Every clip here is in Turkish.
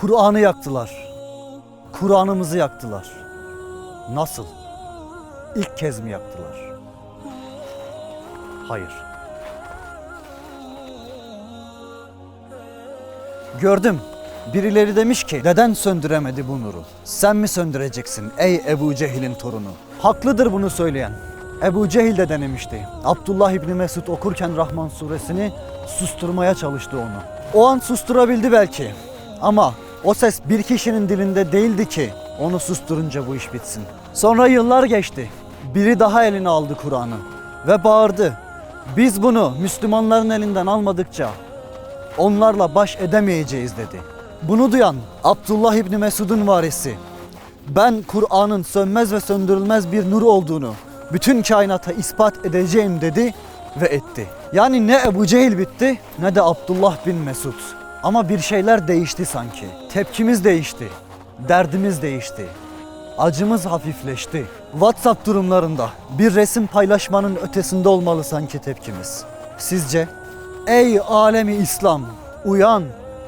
Kur'an'ı yaktılar. Kur'an'ımızı yaktılar. Nasıl? İlk kez mi yaktılar? Hayır. Gördüm. Birileri demiş ki neden söndüremedi bu nuru? Sen mi söndüreceksin ey Ebu Cehil'in torunu? Haklıdır bunu söyleyen. Ebu Cehil de denemişti. Abdullah İbni Mesud okurken Rahman suresini susturmaya çalıştı onu. O an susturabildi belki. Ama o ses bir kişinin dilinde değildi ki onu susturunca bu iş bitsin. Sonra yıllar geçti. Biri daha eline aldı Kur'an'ı ve bağırdı. Biz bunu Müslümanların elinden almadıkça onlarla baş edemeyeceğiz dedi. Bunu duyan Abdullah İbni Mesud'un varisi ben Kur'an'ın sönmez ve söndürülmez bir nur olduğunu bütün kainata ispat edeceğim dedi ve etti. Yani ne Ebu Cehil bitti ne de Abdullah bin Mesud. Ama bir şeyler değişti sanki. Tepkimiz değişti. Derdimiz değişti. Acımız hafifleşti. WhatsApp durumlarında bir resim paylaşmanın ötesinde olmalı sanki tepkimiz. Sizce? Ey alemi İslam, uyan,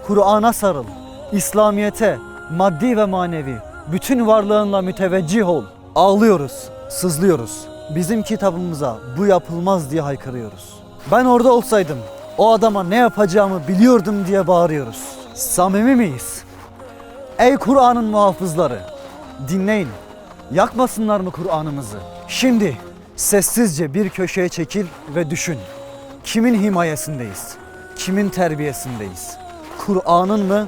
Kur'an'a sarıl, İslamiyete, maddi ve manevi, bütün varlığınla müteveccih ol. Ağlıyoruz, sızlıyoruz. Bizim kitabımıza bu yapılmaz diye haykırıyoruz. Ben orada olsaydım, o adama ne yapacağımı biliyordum diye bağırıyoruz. Samimi miyiz? Ey Kur'an'ın muhafızları! Dinleyin. Yakmasınlar mı Kur'an'ımızı? Şimdi sessizce bir köşeye çekil ve düşün. Kimin himayesindeyiz? Kimin terbiyesindeyiz? Kur'an'ın mı?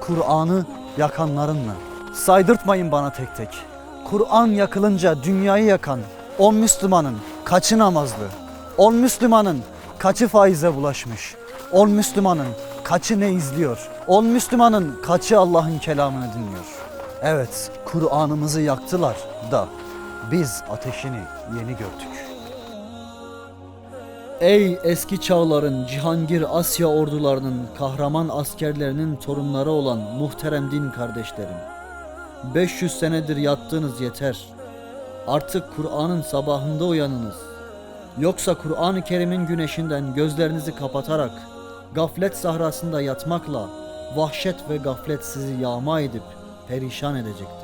Kur'an'ı yakanların mı? Saydırtmayın bana tek tek. Kur'an yakılınca dünyayı yakan 10 Müslümanın kaçı namazlı? 10 Müslümanın kaçı faize bulaşmış? 10 Müslümanın kaçı ne izliyor? 10 Müslümanın kaçı Allah'ın kelamını dinliyor? Evet, Kur'an'ımızı yaktılar da biz ateşini yeni gördük. Ey eski çağların Cihangir Asya ordularının kahraman askerlerinin torunları olan muhterem din kardeşlerim. 500 senedir yattığınız yeter. Artık Kur'an'ın sabahında uyanınız. Yoksa Kur'an-ı Kerim'in güneşinden gözlerinizi kapatarak gaflet sahrasında yatmakla vahşet ve gaflet sizi yağma edip perişan edecektir.